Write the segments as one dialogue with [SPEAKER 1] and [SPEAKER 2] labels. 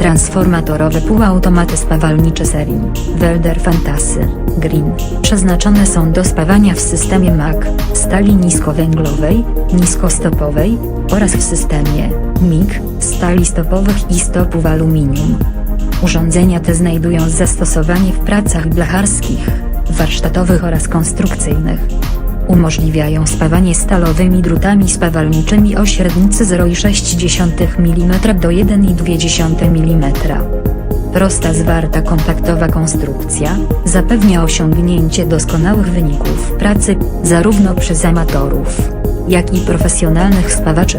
[SPEAKER 1] transformatorowe półautomaty spawalnicze serii Welder Fantasy Green przeznaczone są do spawania w systemie MAC, stali niskowęglowej, niskostopowej oraz w systemie MIG, stali stopowych i stopów aluminium. Urządzenia te znajdują zastosowanie w pracach blacharskich, warsztatowych oraz konstrukcyjnych. Umożliwiają spawanie stalowymi drutami spawalniczymi o średnicy 0,6 mm do 1,2 mm. Prosta zwarta kompaktowa konstrukcja, zapewnia osiągnięcie doskonałych wyników pracy, zarówno przez amatorów, jak i profesjonalnych spawaczy.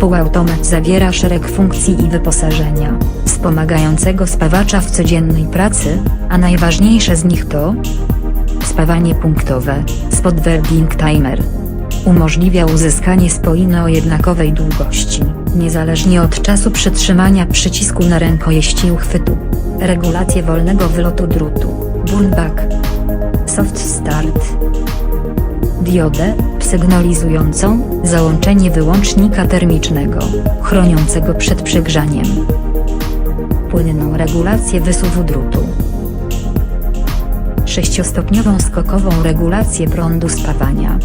[SPEAKER 1] Półautomat zawiera szereg funkcji i wyposażenia, wspomagającego spawacza w codziennej pracy, a najważniejsze z nich to Spawanie punktowe, spot welding timer. Umożliwia uzyskanie spoiny o jednakowej długości, niezależnie od czasu przytrzymania przycisku na rękojeści uchwytu. Regulację wolnego wylotu drutu, burnback. Soft start. Diodę, sygnalizującą, załączenie wyłącznika termicznego, chroniącego przed przegrzaniem. Płynną regulację wysuwu drutu. Sześciostopniową skokową regulację prądu spawania.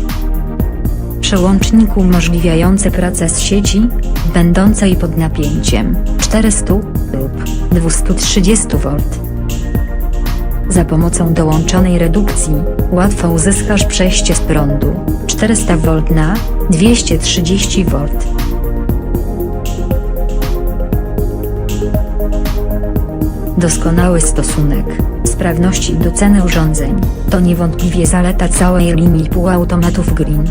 [SPEAKER 1] Przełącznik umożliwiający pracę z sieci, będącej pod napięciem 400 lub 230 V. Za pomocą dołączonej redukcji, łatwo uzyskasz przejście z prądu 400 V na 230 V. Doskonały stosunek sprawności do ceny urządzeń, to niewątpliwie zaleta całej linii półautomatów Green.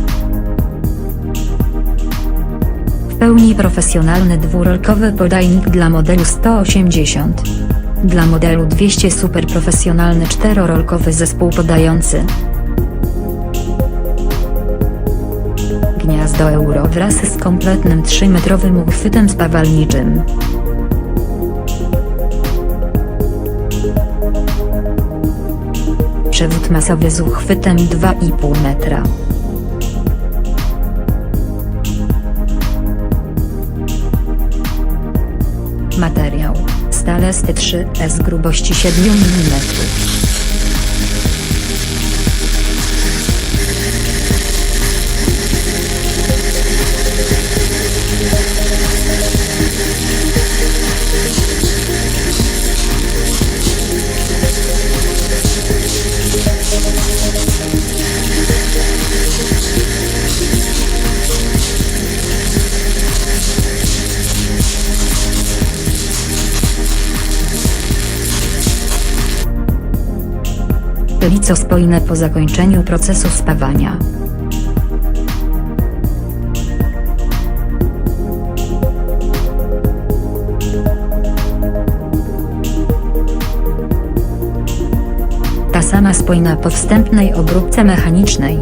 [SPEAKER 1] W pełni profesjonalny dwurolkowy podajnik dla modelu 180. Dla modelu 200 super profesjonalny czterorolkowy zespół podający. Gniazdo euro wraz z kompletnym 3-metrowym uchwytem spawalniczym. Przewód masowy z uchwytem 2,5 metra. Materiał: Stale ST3S grubości 7 mm. Lico spojne po zakończeniu procesu spawania. Ta sama spojna po wstępnej obróbce mechanicznej.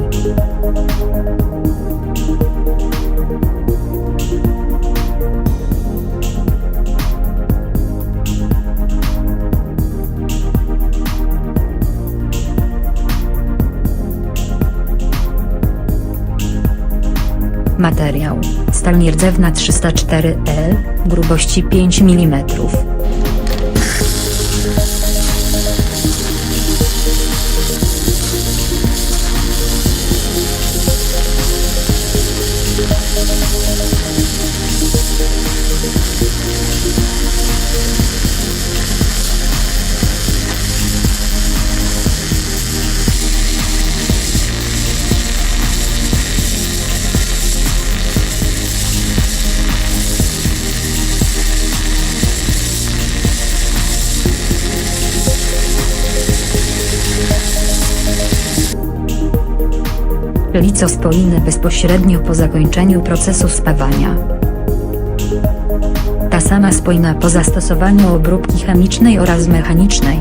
[SPEAKER 1] Materiał: Stal nierdzewna 304L, grubości 5 mm. Lico spoiny bezpośrednio po zakończeniu procesu spawania. Ta sama spojna po zastosowaniu obróbki chemicznej oraz mechanicznej.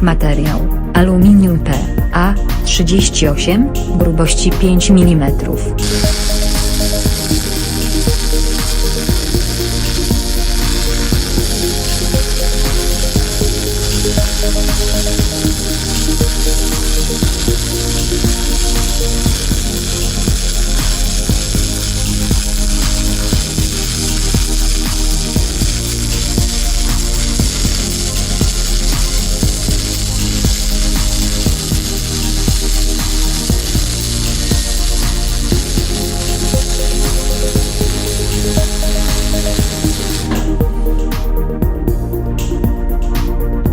[SPEAKER 1] Materiał: Aluminium P. A. 38, grubości 5 mm.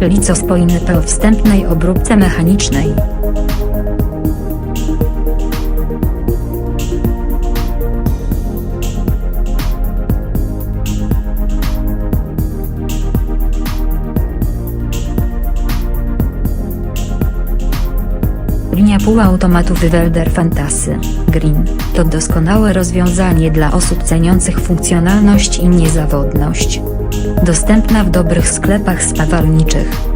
[SPEAKER 1] Licospojny po wstępnej obróbce mechanicznej. Półautomatów Welder Fantasy Green to doskonałe rozwiązanie dla osób ceniących funkcjonalność i niezawodność. Dostępna w dobrych sklepach spawalniczych.